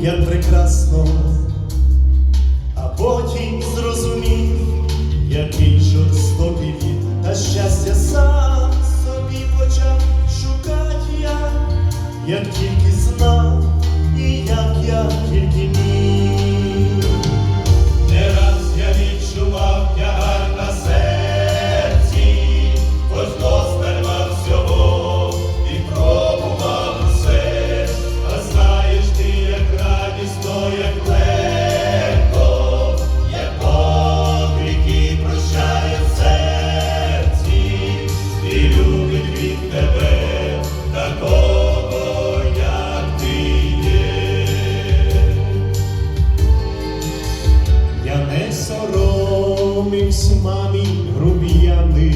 як прекрасно, а потім зрозумів, який жорстокий він, та щастя сам собі почав шукати я, як тільки знав, і як я тільки міг. Соромився мамі грубіяни,